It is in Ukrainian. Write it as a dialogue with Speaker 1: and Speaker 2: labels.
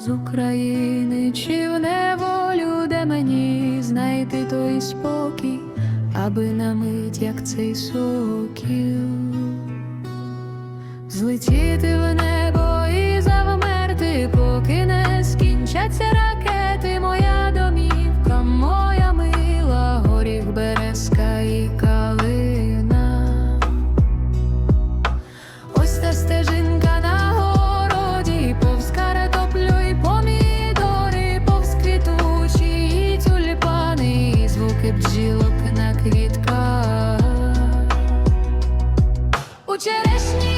Speaker 1: з України чи в неволю, де мені знайти той спокій, аби намить як цей сокіл, злетіти в небо і завмерти, поки не скінчаться ракети мої. черешні.